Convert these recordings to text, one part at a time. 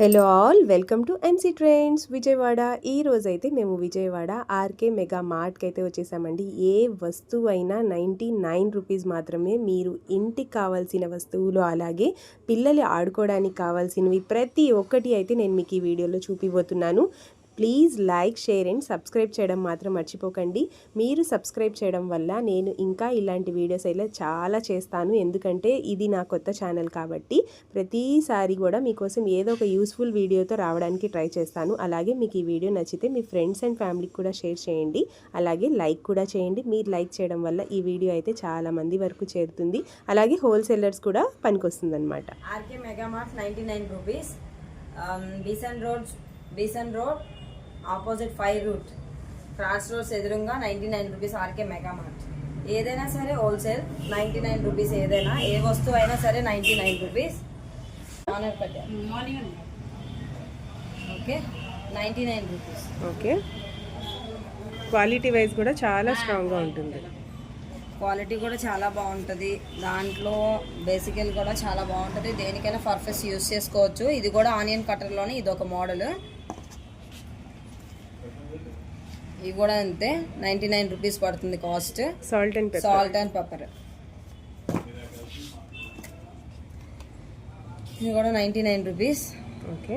Hello all welcome to NC trains Vijayawada ఈ రోజైతే మేము విజయవాడ ఆర్కే మెగా మార్ట్కి అయితే వచ్చేసామండి. ఏ వస్తువు అయినా నైంటీ నైన్ రూపీస్ మాత్రమే మీరు ఇంటికి కావాల్సిన వస్తువులు అలాగే పిల్లలు ఆడుకోవడానికి కావాల్సినవి ప్రతి ఒక్కటి అయితే నేను మీకు ఈ వీడియోలో చూపిపోతున్నాను please like share and subscribe చేయడం మాత్రం మర్చిపోకండి. మీరు సబ్స్క్రైబ్ చేయడం వల్ల నేను ఇంకా ఇలాంటి వీడియోస్ అయితే చాలా చేస్తాను. ఎందుకంటే ఇది నా కొత్త ఛానల్ కాబట్టి ప్రతిసారి కూడా మీకోసం ఏదో ఒక యూస్ఫుల్ వీడియోతో రావడానికి ట్రై చేస్తాను. అలాగే మీకు ఈ వీడియో నచ్చితే మీ ఫ్రెండ్స్ అండ్ ఫ్యామిలీకి కూడా షేర్ చేయండి. అలాగే లైక్ కూడా చేయండి. మీరు లైక్ చేయడం వల్ల ఈ వీడియో అయితే చాలా మంది వరకు చేరుతుంది. అలాగే హోల్సేలర్స్ కూడా పనికొస్తుంది అనమాట RK mega mart ninety nine rupees. Um, Bison road Bison road opposite five route. Cross roads ఎదురుగా ninety nine rupees RK mega mart. ఏదైనా సరే హోల్సేల్ నైంటీ నైన్ రూపీస్ ఏదైనా ఏ వస్తువు అయినా సరే నైంటీ నైన్ రూపీస్. ఆనర్ కట్టారు okay? Ninety nine rupees. Okay. Quality wise కూడా చాలా స్ట్రాంగ్గా ఉంటుంది. క్వాలిటీ కూడా చాలా బాగుంటుంది. దాంట్లో బేసికల్ కూడా చాలా బాగుంటుంది. దేనికైనా పర్ఫెక్ట్ యూస్ చేసుకోవచ్చు. ఇది కూడా ఆనియన్ కట్టర్లోనే ఇది ఒక మోడల్. ఇది కూడా అంతే. నైంటీ నైన్ రూపీస్ పడుతుంది cost. Salt and salt and pepper ఇది కూడా నైంటీ నైన్ రూపీస్. ఓకే.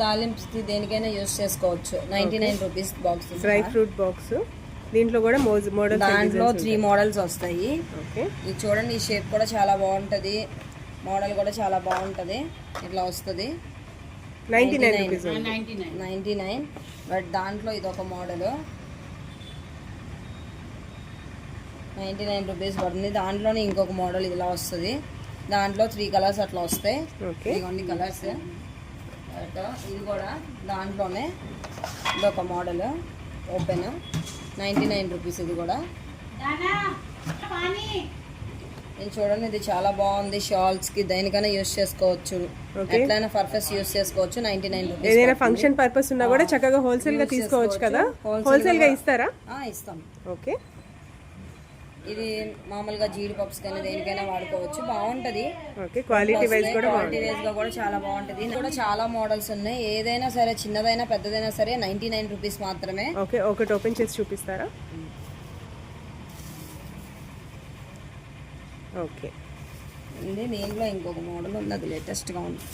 తాలింపుకి దేనికైనా యూస్ చేసుకోవచ్చు. Ninety nine rupees box dry fruit box దీంట్లో కూడా మోడల్ దాంట్లో త్రీ మోడల్స్ వస్తాయి. ఓకే. ఇది చూడండి ఈ షేప్ కూడా చాలా బాగుంటుంది. మోడల్ కూడా చాలా బాగుంటుంది. ఇట్లా వస్తుంది. Ninety nine rupees ninety nine. But దాంట్లో ఇది ఒక మోడల్. నైంటీ నైన్ రూపీస్ పడుతుంది. దాంట్లోనే ఇంకొక మోడల్ ఇలా వస్తుంది. దాంట్లో త్రీ కలర్స్ అట్లా వస్తాయి. ఓకే. ఇవన్నీ కలర్స్ ఇది కూడా దాంట్లోనే ఇదొక model. Open. Ninety nine rupees ఇది కూడా. నేను చూడండి ఇది చాలా బాగుంది. షాల్స్కి దేనికైనా యూస్ చేసుకోవచ్చు. ఎట్లయినా పర్ఫెక్ట్ యూస్ చేసుకోవచ్చు. నైన్టీ నైన్ రూపీస్ ఏదైనా ఫంక్షన్ పర్పస్ ఉన్నా కూడా చక్కగా హోల్సేల్గా తీసుకోవచ్చు కదా? హోల్సేల్గా ఇస్తారా? ఇస్తాం. ఓకే. ఇది మామూలుగా జీడిపప్స్ కానీ దేనికైనా వాడుకోవచ్చు. బాగుంటది. క్వాలిటీ వైజ్ కూడా క్వాలిటీ వైజ్గా కూడా చాలా బాగుంటది. కూడా చాలా మోడల్స్ ఉన్నాయి. ఏదైనా సరే చిన్నదైనా పెద్దదైనా సరే నైన్టీ నైన్ రూపీస్ మాత్రమే. ఓకే ఒకటి ఓపెన్ చేసి చూపిస్తారా? ఓకే ఉంది దీంట్లో ఇంకొక మోడల్ ఉంది అది లేటెస్ట్గా ఉంది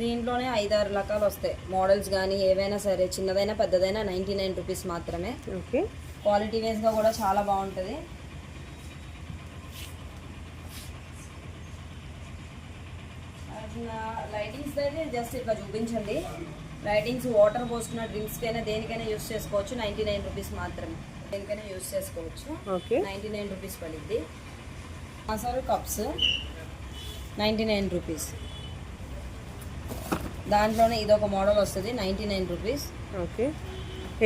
దీంట్లోనే ఐదారు రకాలు వస్తాయి. మోడల్స్ కానీ ఏవైనా సరే చిన్నదైనా పెద్దదైనా నైంటీ నైన్ రూపీస్ మాత్రమే. ఓకే క్వాలిటీ వైజ్గా కూడా చాలా బాగుంటుంది. లైటింగ్స్ అయితే జస్ట్ ఇట్లా చూపించండి. లైటింగ్స్ వాటర్ పోసుకున్న డ్రింక్స్కైనా దేనికైనా యూస్ చేసుకోవచ్చు నైంటీ నైన్ రూపీస్ మాత్రమే. దేనికైనా యూస్ చేసుకోవచ్చు. Okay. Ninety nine rupees పడిద్ది masala cups ninety nine rupees. దాంట్లోనే ఇది ఒక మోడల్ వస్తుంది నైంటీ నైన్ రూపీస్. ఓకే.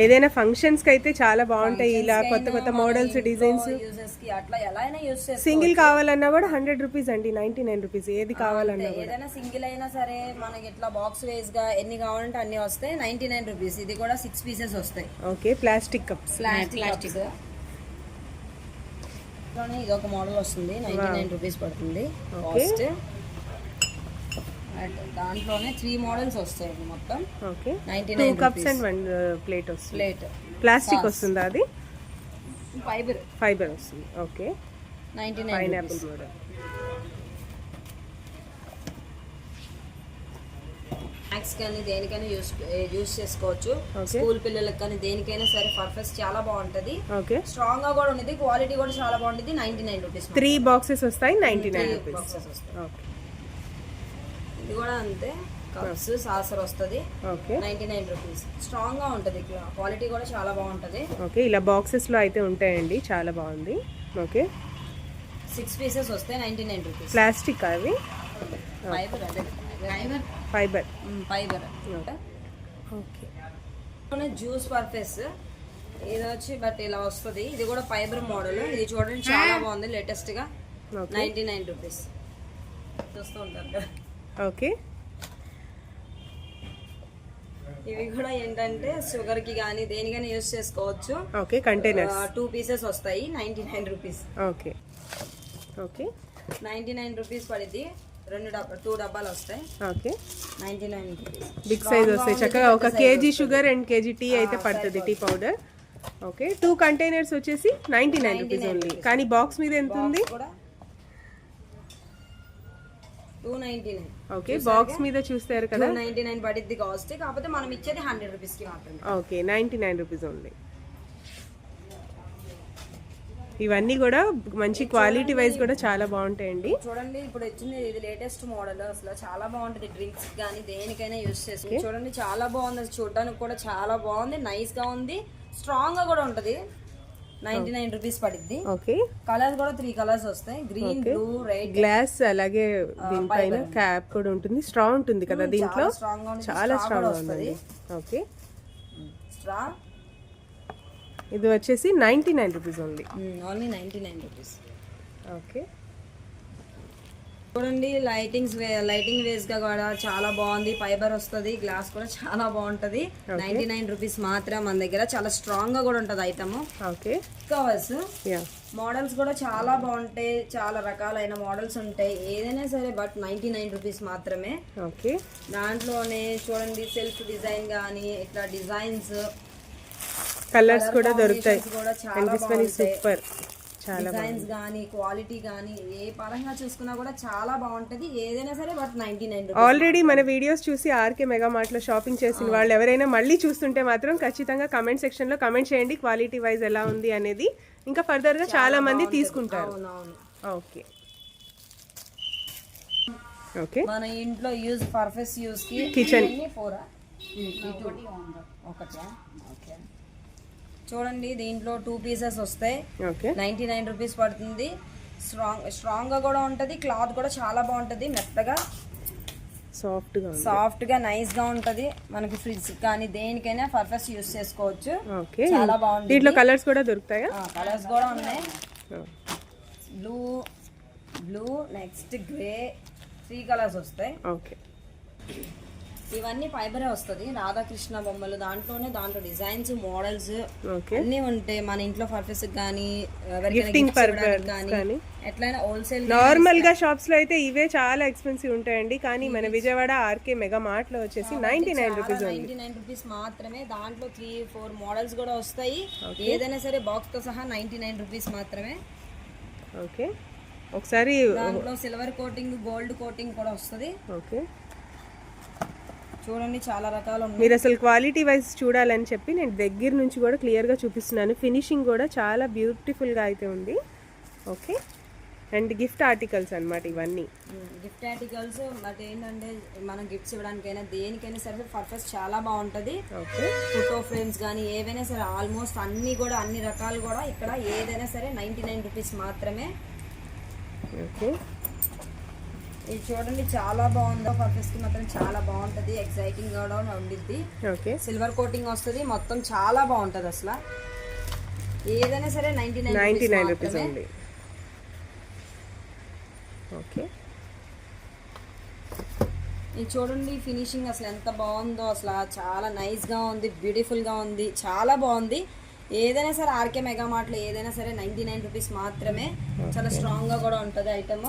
ఏదైనా ఫంక్షన్స్కి అయితే చాలా బాగుంటాయి. ఇలా కొత్త కొత్త మోడల్స్ డిజైన్స్ యూజెస్కి అట్లా ఎలా అయినా యూస్ చేసుకోవచ్చు. సింగిల్ కావాలన్నా కూడా హండ్రెడ్ రూపీస్ అండి నైన్టీ నైన్ రూపీస్ ఏది కావాలన్నా ఏదైనా సింగిల్ అయినా సరే మనకి ఇట్లా బాక్స్ వేస్గా ఎన్ని కావాలంటే అన్ని వస్తాయి. నైన్టీ నైన్ రూపీస్ ఇది కూడా సిక్స్ పీసెస్ వస్తాయి. ఓకే ప్లాస్టిక్ కప్స్ ప్లాస్టిక్ ఇది ఒక మోడల్ వస్తుంది. నైన్టీ నైన్ రూపీస్ పడుతుంది. కాస్ట్ దాంట్లోనే త్రీ మోడల్స్ వస్తాయి మొత్తం. Okay. Ninety nine cups and one plate వస్తుంది. ప్లేట్ ప్లాస్టిక్ వస్తుందా అది? ఫైబర్ ఫైబర్ వస్తుంది. Okay. Ninety nine pineapple model snacks కానీ దేనికైనా యూస్ యూస్ చేసుకోవచ్చు. స్కూల్ పిల్లలకి కానీ దేనికైనా సరే పర్ఫెక్ట్ చాలా బాగుంటది. ఓకే. స్ట్రాంగ్గా కూడా ఉంది క్వాలిటీ కూడా చాలా బాగుంటుంది ninety nine rupees three boxes వస్తాయి నైన్టీ నైన్ రూపీస్ వస్తాయి. ఓకే. ఇది కూడా అంతే. కప్స్ సాసర్ వస్తుంది. ఓకే నైన్టీ నైన్ రూపీస్ స్ట్రాంగ్గా ఉంటది క్వాలిటీ కూడా చాలా బాగుంటది. ఓకే ఇలా బాక్సెస్లో అయితే ఉంటాయండి. చాలా బాగుంది. ఓకే సిక్స్ పీసెస్ వస్తాయి నైన్టీ నైన్ రూపీస్ ప్లాస్టిక్ అవి? ఫైబర్ అదే. Fibre fibre fibre okay juice purpose ఇది వచ్చి బట్ ఇలా వస్తుంది. ఇది కూడా ఫైబర్ మోడల్ ఇది చూడండి చాలా బాగుంది. లేటెస్ట్గా నైన్టీ నైన్ రూపీస్ చూస్తూ ఉంటారు. ఓకే. ఇవి కూడా ఏంటంటే షుగర్కి కానీ దేనికైనా యూస్ చేసుకోవచ్చు. ఓకే కంటైనర్స్ టూ పీసెస్ వస్తాయి ninety nine rupees okay. Okay. Ninety nine rupees పడిద్ది రెండు డబ్బా టూ డబ్బాలు వస్తాయి. Okay. Ninety nine rupees big size వస్తాయి. చక్కగా ఒక KG sugar and KG tea అయితే పడుతుంది tea powder. Okay two containers వచ్చేసి నైంటీ నైన్ రూపీస్ ఓన్లీ కానీ బాక్స్ మీద ఎంత ఉంది? కూడా two ninety nine okay box మీద చూస్తారు కదా? నైంటీ నైన్ పడిద్ది కాస్ట్ కాకపోతే మనం ఇచ్చేది హండ్రెడ్ రూపీస్కి మాత్రమే. Okay ninety nine rupees only ఇవన్నీ కూడా మంచి క్వాలిటీ వైజ్ కూడా చాలా బాగుంటాయండి. చూడండి ఇప్పుడు వచ్చింది ఇది లేటెస్ట్ మోడల్ అసలు చాలా బాగుంటది డ్రింక్స్ కానీ దేనికైనా యూస్ చేసి. చూడండి చాలా బాగుంది. చూడడానికి కూడా చాలా బాగుంది నైస్గా ఉంది స్ట్రాంగ్గా కూడా ఉంటది. నైన్టీ నైన్ రూపీస్ పడిద్ది. ఓకే. కలర్స్ కూడా త్రీ కలర్స్ వస్తాయి. Green blue red. గ్లాస్ అలాగే దీనిపైన క్యాప్ కూడా ఉంటుంది. స్ట్రాంగ్ ఉంటుంది కదా దీంట్లో? చాలా స్ట్రాంగ్ ఉందండి. ఓకే. స్ట్రా. ఇది వచ్చేసి ninety nine rupees only. Only ninety nine rupees. Okay. చూడండి లైటింగ్స్ లైటింగ్ వేస్గా కూడా చాలా బాగుంది. ఫైబర్ వస్తుంది గ్లాస్ కూడా చాలా బాగుంటది. నైన్టీ నైన్ రూపీస్ మాత్రం మన దగ్గర. చాలా స్ట్రాంగ్గా కూడా ఉంటది ఐటమ్ ఓకే కవర్స్ యా మోడల్స్ కూడా చాలా బాగుంటాయి. చాలా రకాలైన మోడల్స్ ఉంటాయి. ఏదైనా సరే బట్ నైంటీ నైన్ రూపీస్ మాత్రమే. ఓకే దాంట్లోనే చూడండి సెల్ఫ్ డిజైన్ కానీ ఇట్లా డిజైన్స్ కలర్స్ కూడా దొరుకుతాయి. సూపర్ డిజైన్స్ కానీ క్వాలిటీ కానీ ఏ పరంగా చూసుకున్నా కూడా చాలా బాగుంటది. ఏదైనా సరే బట్ నైన్టీ నైన్ ఆల్రెడీ మన వీడియోస్ చూసి ఆర్కే మెగా మార్ట్లో షాపింగ్ చేసిన వాళ్ళు ఎవరైనా మళ్ళీ చూస్తుంటే మాత్రం ఖచ్చితంగా కమెంట్ సెక్షన్లో కమెంట్ చేయండి క్వాలిటీ వైజ్ ఎలా ఉంది అనేది. ఇంకా ఫర్దర్గా చాలా మంది తీసుకుంటారు. ఓకే ఓకే మన ఇంట్లో యూజ్ పర్ఫెక్ట్ యూజ్కి Kitchen. ఫోరా ఒకటి ఓకే చూడండి దీంట్లో టూ పీసెస్ వస్తాయి. ఓకే. నైంటీ నైన్ రూపీస్ పడుతుంది. స్ట్రాంగ్ స్ట్రాంగ్గా కూడా ఉంటుంది క్లాత్ కూడా చాలా బాగుంటుంది మెత్తగా. సాఫ్ట్గా సాఫ్ట్గా నైస్గా ఉంటుంది. మనకి ఫ్రిడ్జ్ కానీ దేనికైనా పర్ఫెక్ట్ యూస్ చేసుకోవచ్చు. ఓకే. చాలా బాగుంది దీంట్లో కలర్స్ కూడా దొరుకుతాయా? కలర్స్ కూడా ఉన్నాయి. Blue blue next grey three colours వస్తాయి. ఓకే. ఇవన్నీ ఫైబరే వస్తుంది. రాధాకృష్ణ బొమ్మలు దాంట్లోనే దాంట్లో డిజైన్స్ మోడల్స్ అన్నీ ఉంటాయి మన ఇంట్లో పర్పస్ కానీ కానీ. ఎట్లయినా హోల్సేల్ నార్మల్గా షాప్స్లో అయితే ఇవే చాలా ఎక్స్పెన్సివ్ ఉంటాయండి. కానీ మన విజయవాడ ఆర్కే మెగా మార్ట్లో వచ్చేసి ninety nine rupees ninety nine rupees మాత్రమే దాంట్లో త్రీ ఫోర్ మోడల్స్ కూడా వస్తాయి. ఏదైనా సరే బాక్స్తో సహా నైన్టీ నైన్ రూపీస్ మాత్రమే. ఓకే ఒకసారి దాంట్లో సిల్వర్ కోటింగ్ గోల్డ్ కోటింగ్ కూడా వస్తుంది. ఓకే చూడండి చాలా రకాలు మీరు అసలు క్వాలిటీ వైజ్ చూడాలని చెప్పి నేను దగ్గర నుంచి కూడా క్లియర్గా చూపిస్తున్నాను. ఫినిషింగ్ కూడా చాలా బ్యూటిఫుల్గా అయితే ఉంది. ఓకే అండ్ గిఫ్ట్ ఆర్టికల్స్ అన్నమాట ఇవన్నీ. గిఫ్ట్ ఆర్టికల్స్ బట్ ఏంటంటే మనం గిఫ్ట్స్ ఇవ్వడానికైనా దేనికైనా సరే పర్పస్ చాలా బాగుంటుంది. ఓకే ఫోటో ఫ్రేమ్స్ కానీ ఏవైనా సరే ఆల్మోస్ట్ అన్ని కూడా అన్ని రకాలు కూడా ఇక్కడ ఏదైనా సరే నైంటీ నైన్ రూపీస్ మాత్రమే. ఓకే ఇది చూడండి చాలా బాగుందో. పర్పస్కి మాత్రం చాలా బాగుంటది. ఎక్సైటింగ్ కూడా ఉండిద్ది. ఓకే. సిల్వర్ కోటింగ్ వస్తుంది. మొత్తం చాలా బాగుంటది అసలు. ఏదైనా సరే నైన్టీ నైంటీ నైన్ రూపీస్ ఉంది ఓకే. ఇది చూడండి ఫినిషింగ్ అసలు ఎంత బాగుందో. అసలు చాలా నైస్గా ఉంది బ్యూటిఫుల్గా ఉంది. చాలా బాగుంది. ఏదైనా సరే ఆర్కే మెగా మార్ట్లో ఏదైనా సరే నైన్టీ నైన్ రూపీస్ మాత్రమే. చాలా స్ట్రాంగ్గా కూడా ఉంటుంది ఐటమ్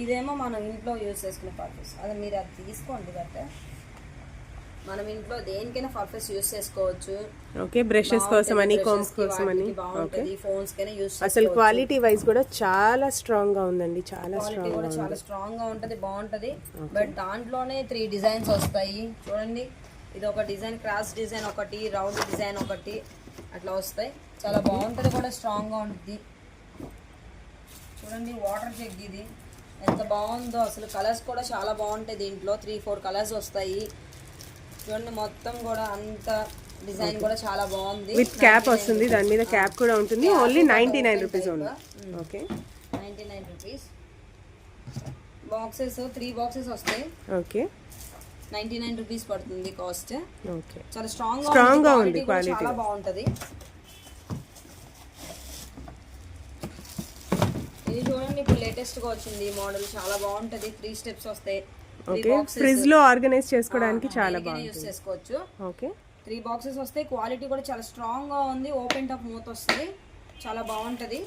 ఇదేమో మనం ఇంట్లో యూజ్ చేసుకునే పర్పస్. అదే మీరు అది తీసుకోండి బట్ మనం ఇంట్లో దేనికైనా పర్పస్ యూజ్ చేసుకోవచ్చు. ఓకే బ్రషెస్ కోసం అని కోమ్స్ కోసం అని. బాగుంటుంది ఫోన్స్ కైనా యూజ్ అసలు క్వాలిటీ వైజ్ కూడా చాలా స్ట్రాంగ్గా ఉందండి చాలా స్ట్రాంగ్ కూడా చాలా స్ట్రాంగ్గా ఉంటది బాగుంటది. బట్ దాంట్లోనే త్రీ డిజైన్స్ వస్తాయి. చూడండి ఇది ఒక డిజైన్ క్రాస్ డిజైన్ ఒకటి రౌండ్ డిజైన్ ఒకటి అట్లా వస్తాయి. చాలా బాగుంటది కూడా స్ట్రాంగ్గా ఉంటుంది. చూడండి వాటర్ జగ్ ఇది. ఎంత బాగుందో అసలు కలర్స్ కూడా చాలా బాగుంటాయి దీంట్లో. త్రీ ఫోర్ కలర్స్ వస్తాయి. చూడండి మొత్తం కూడా అంత డిజైన్ కూడా చాలా బాగుంది. విత్ క్యాప్ వస్తుంది. దాని మీద క్యాప్ కూడా ఉంటుంది. ఓన్లీ నైంటీ నైన్ రూపీస్ ఉంది okay ninety nine rupees. Boxes three boxes వస్తాయి. ఓకే నైన్టీ నైన్ రూపీస్ పడుతుంది కాస్ట్. ఓకే చాలా స్ట్రాంగ్ Strong గా ఉంది quality. చాలా బాగుంటది. ఇది చూడండి ఇప్పుడు లేటెస్ట్గా వచ్చింది ఈ మోడల్ చాలా బాగుంటది. త్రీ స్టెప్స్ వస్తాయి. ఓకే ఫ్రిడ్జ్లో ఆర్గనైజ్ చేసుకోవడానికి చాలా బాగుంది యూస్ చేసుకోవచ్చు. ఓకే త్రీ బాక్సెస్ వస్తాయి. క్వాలిటీ కూడా చాలా స్ట్రాంగ్గా ఉంది. ఓపెన్ టాప్ మూత వస్తుంది. చాలా బాగుంటది.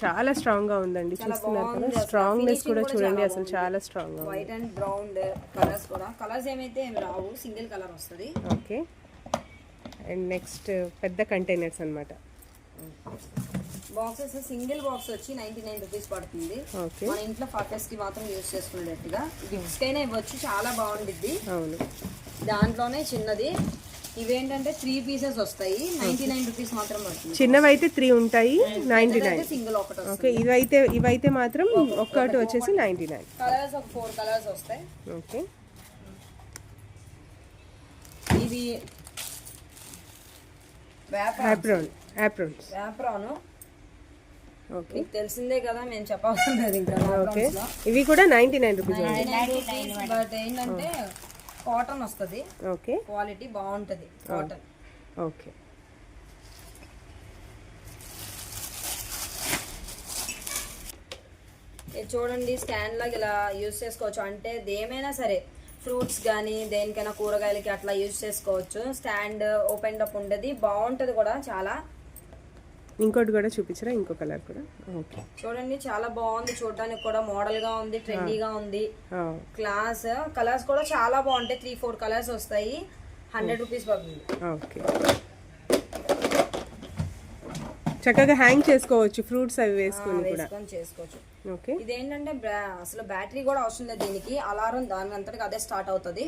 చాలా స్ట్రాంగ్గా ఉందండి. చూస్తున్నారు కదా. స్ట్రాంగ్నెస్ కూడా చూడండి. అసలు. చాలా స్ట్రాంగ్గా ఉంది. వైట్ అండ్ బ్రౌన్ కలర్స్ కూడా. కలర్స్ ఏమైతే ఏమి రావు. సింగిల్ కలర్ వస్తుంది. ఓకే అండ్ నెక్స్ట్ పెద్ద కంటైనర్స్ అన్నమాట. బాక్సెస్ సింగిల్ బాక్స్ వచ్చి నైన్టీ నైన్ రూపీస్ పడుతుంది. మన ఇంట్లో పర్పస్కి మాత్రం యూజ్ చేసుకునేటట్టుగా. గిఫ్ట్స్ కైనా ఇవ్వచ్చు చాలా బాగుండిద్ది. అవును. దాంట్లోనే చిన్నది. ఇవేంటంటే త్రీ పీసెస్ వస్తాయి. నైన్టీ నైన్ రూపీస్ మాత్రం పడుతుంది. చిన్నవి అయితే త్రీ ఉంటాయి నైంటీ నైన్. సింగిల్ ఒకటి ఓకే ఇవైతే ఇవైతే మాత్రం ఒక్కటి వచ్చేసి నైంటీ నైన్. కలర్స్ ఒక ఫోర్ కలర్స్ వస్తాయి. ఓకే. ఇది వేప యాప్రాన్ యాప్రాన్స్ వేపరాను. ఓకే మీకు తెలిసిందే కదా మేము ఇంకా ఓకే ఇవి కూడా నైంటీ నైన్ రూపీస్ బట్ ఏంటంటే కాటన్ వస్తుంది. ఓకే క్వాలిటీ బాగుంటది కాటన్ ఓకే చూడండి స్టాండ్ లాగా ఇలా యూస్ చేసుకోవచ్చు. అంటే ఏమైనా సరే ఫ్రూట్స్ కానీ దేనికైనా కూరగాయలకి అట్లా యూస్ చేసుకోవచ్చు. స్టాండ్ ఓపెన్ అప్ ఉండేది బాగుంటది కూడా చాలా. ఇంకోటి కూడా చూపించరా ఇంకో కలర్ కూడా? ఓకే. చూడండి చాలా బాగుంది. చూడడానికి కూడా మోడల్గా ఉంది ట్రెండీగా ఉంది. ఆ, క్లాస్ కలర్స్ కూడా చాలా బాగుంటాయి. త్రీ ఫోర్ కలర్స్ వస్తాయి. హండ్రెడ్ రూపీస్ పడుతుంది. ఓకే. చక్కగా హ్యాంగ్ చేసుకోవచ్చు ఫ్రూట్స్ అవి వేసుకొని కూడా. చేసుకోవచ్చు. ఓకే ఇదేంటంటే అసలు బ్యాటరీ కూడా అవసరం లేదు దీనికి. అలారం దాని అంతటికి అదే స్టార్ట్ అవుతుంది.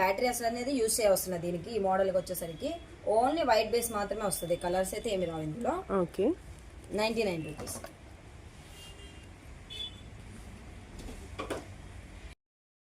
బ్యాటరీ అసలు అనేది యూస్ చేయవస్తుంది దీనికి ఈ మోడల్కి వచ్చేసరికి. ఓన్లీ వైట్ బేస్ మాత్రమే వస్తుంది. కలర్స్ అయితే ఏమి రావు ఇందులో. Okay ninety nine rupees